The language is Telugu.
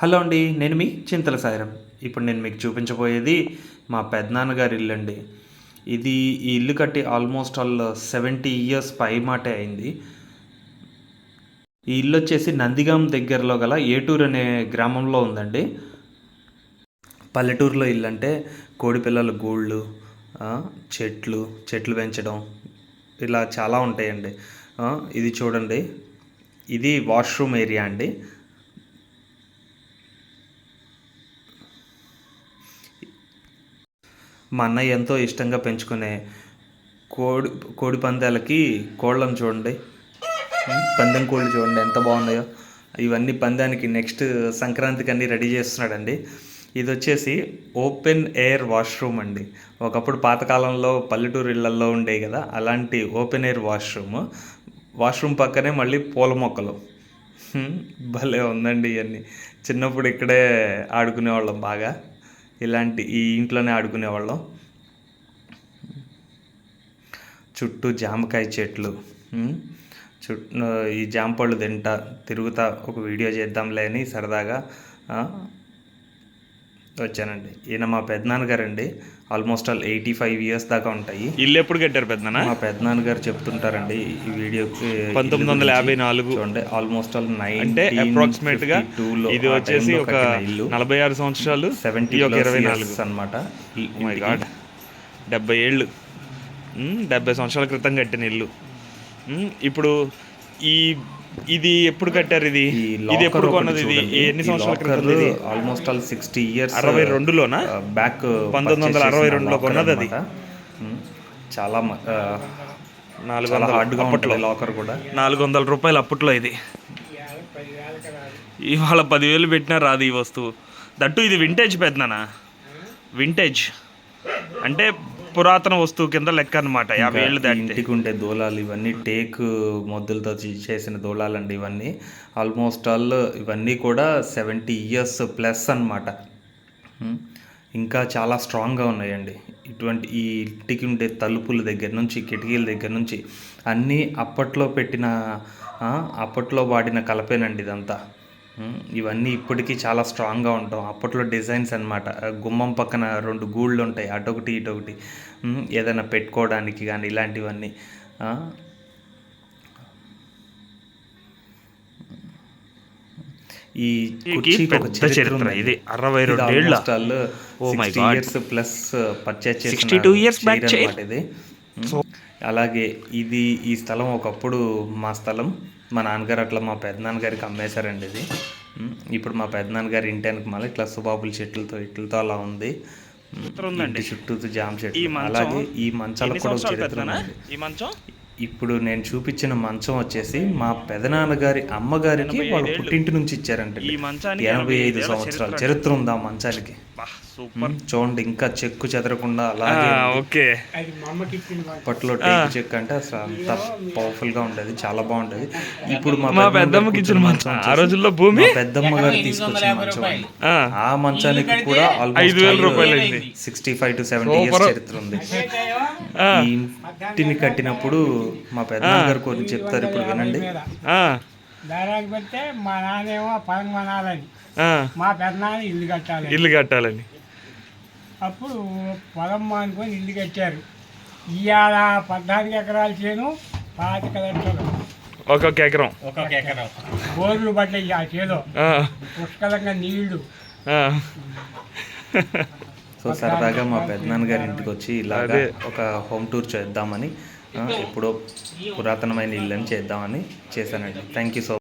హలో అండి నేను మీ చింతల సాయిరం. ఇప్పుడు నేను మీకు చూపించబోయేది మా పెద్దనాన్నగారి ఇల్లు అండి. ఇది ఈ ఇల్లు కట్టి ఆల్మోస్ట్ ఆల్ సెవెంటీ ఇయర్స్ పై మాటే అయింది. ఈ ఇల్లు వచ్చేసి నందిగాం దగ్గరలో గల ఏటూరు అనే గ్రామంలో ఉందండి. పల్లెటూరులో ఇల్లు అంటే కోడి పిల్లల గూళ్ళు చెట్లు చెట్లు పెంచడం ఇలా చాలా ఉంటాయండి. ఇది చూడండి. ఇది వాష్రూమ్ ఏరియా అండి. మా అన్నయ్య ఎంతో ఇష్టంగా పెంచుకునే కోడి కోడి పందాలకి కోళ్ళను చూడండి. పందెం కోళ్ళు చూడండి ఎంత బాగున్నాయో. ఇవన్నీ పందానికి నెక్స్ట్ సంక్రాంతికి అన్నీ రెడీ చేస్తున్నాడండి. ఇది వచ్చేసి ఓపెన్ ఎయిర్ వాష్రూమ్ అండి. ఒకప్పుడు పాతకాలంలో పల్లెటూరు ఇళ్ళల్లో ఉండేవి కదా అలాంటి ఓపెన్ ఎయిర్ వాష్రూమ్. వాష్రూమ్ పక్కనే మళ్ళీ పూల మొక్కలు. భలే ఉందండి ఇవన్నీ. చిన్నప్పుడు ఇక్కడే ఆడుకునేవాళ్ళం బాగా. ఇలాంటి ఈ ఇంట్లోనే ఆడుకునేవాళ్ళం చుట్టూ జామకాయ చెట్లు చుట్టూ ఈ జామ పళ్ళు తింటా తిరుగుతా ఒక వీడియో చేద్దాంలే అని సరదాగా వచ్చానండి. ఈయన మా పెద్దనాన్నగారండి. Almost all eighty five years దాకా ఉంటాయి. ఇల్లు ఎప్పుడు కట్టారు పెద్దనా మా పెద్దనాన్నగారు చెప్తుంటారండి ఈ వీడియోకి పంతొమ్మిది వందల యాభై నాలుగు. చూడండి ఆల్మోస్ట్ ఆల్ నైన్ అంటే అప్రాక్సిమేట్గా ఇది వచ్చేసి ఒక ఇల్లు. నలభై ఆరు సంవత్సరాలు సెవెంటీ ఒక ఇరవై నాలుగు. అనమాట మై గాడ్ డెబ్బై ఏళ్ళు. డెబ్బై సంవత్సరాల క్రితం కట్టిన ఇల్లు. ఇప్పుడు ఈ ఇది ఎప్పుడు కట్టారు ఇది? ఇది ఎప్పుడు కొన్నది ఇది? ఎన్ని సంవత్సరాల క్రితం ఇది? ఆల్మోస్ట్ ఆల్ సిక్స్టీ ఇయర్స్ అరవై రెండులోనా? బ్యాక్ పంతొమ్మిది వందల అరవై రెండులో కొన్నది అది. చాలా మ- ఆ, నాలుగు చాలా వందల హార్డ్గా ఉంటుంది లాకర్ కూడా. నాలుగు వందల రూపాయలు అప్పట్లో ఇది. ఇవాళ పదివేలు పెట్టినా రాదు ఈ వస్తువు. దట్టు ఇది వింటేజ్ పెద్దనా వింటేజ్ అంటే పురాతన వస్తువు కింద లెక్క అనమాట యాభై ఏళ్ళు ఇంటికి ఉండే దూలాలు ఇవన్నీ టేక్ మొద్దులతో చేసిన దూలాలండి ఇవన్నీ. ఆల్మోస్ట్ ఆల్ ఇవన్నీ కూడా సెవెంటీ ఇయర్స్ ప్లస్ అనమాట ఇంకా చాలా స్ట్రాంగ్గా ఉన్నాయండి. ఇటువంటి ఈ ఇంటికి ఉండే తలుపుల దగ్గర నుంచి కిటికీల దగ్గర నుంచి అన్నీ అప్పట్లో పెట్టిన అప్పట్లో వాడిన కలపేనండి ఇదంతా. ఇవన్నీ ఇప్పటికీ చాలా స్ట్రాంగ్గా ఉంటాం. అప్పట్లో డిజైన్స్ అనమాట గుమ్మం పక్కన రెండు గూళ్ళు ఉంటాయి. అటొకటి ఇటొకటి. ఏదైనా పెట్టుకోవడానికి కానీ ఇలాంటివన్నీ. ఈ చరిత్ర. ఇది. అరవై ఇది రెండేళ్ళ almost all Oh my 60 God. years plus purchase చేసిన 62 years back chair chair. అన్నమాట ఇది. అలాగే ఇది ఈ స్థలం ఒకప్పుడు మా స్థలం. మా నాన్నగారు అట్లా మా పెద్దనాన్నగారికి అమ్మేశారండి ఇది. ఇప్పుడు మా పెద్దనాన్నగారి ఇంటానికి మళ్ళీ ఇట్లా సుబాబుల చెట్లతో ఇట్లతో అలా ఉంది. ఉందండి. ఇంటి చుట్టూ జామ చెట్లు. అలాగే ఈ మంచాలకు కూడా చరిత్ర ఈ మంచం? ఇప్పుడు నేను చూపించిన మంచం వచ్చేసి మా పెదనాన్నగారి అమ్మగారికి వాళ్ళ పుట్టింటి నుంచి ఇచ్చారంట ఈ మంచానికి ఎనభై ఐదు సంవత్సరాల. చరిత్ర ఉంది ఆ మంచానికి? చూడండి ఇంకా చెక్కు చెదరకుండా ఆ, అలాగే ఓకే. అప్పట్లో టేకు చెక్ అంటే అసలు అంత పవర్ఫుల్గా ఉండేది చాలా బాగుండేది. ఇప్పుడు మా మా పెద్దమ్మ పెద్దమ్మకి ఇచ్చిన మంచం. ఆ రోజుల్లో భూమి? మా పెద్దమ్మ గారు తీసుకొచ్చిన మంచం. ఆ, మంచానికి కూడా ఐదు వేల రూపాయలు sixty five to seventy years చరిత్ర ఉంది. ఈ ఇంటిని కట్టినప్పుడు మా పెద్దమ్మ గారు కొన్ని చెప్తారు ఇప్పుడు వినండి. ఆ, దారాకి పెడితే మా నాన్నేమో పొలం కొనాలని. మా పెద్దనాన్న ఇల్లు కట్టాలి ఇల్లు కట్టాలని. అప్పుడు పొలం మానుకొని ఇల్లు కట్టారు. ఇవాళ పద్నాలుగు ఎకరాల చేను పాతిక లక్షలు ఒక్కొక్క ఎకరం. ఒక్కొక్క ఎకరం. బోర్లు పడ్డాయి ఆ చేలో. ఆ, పుష్కలంగా నీళ్ళు. ఆ. సో సరదాగా మా పెద్దనాన్నగారి ఇంటికి వచ్చి ఇలాగా. ఒక హోమ్ టూర్ చేద్దామని ఎప్పుడో పురాతనమైన ఇల్లు అని చేద్దామని చేశానండి థ్యాంక్ యూ సో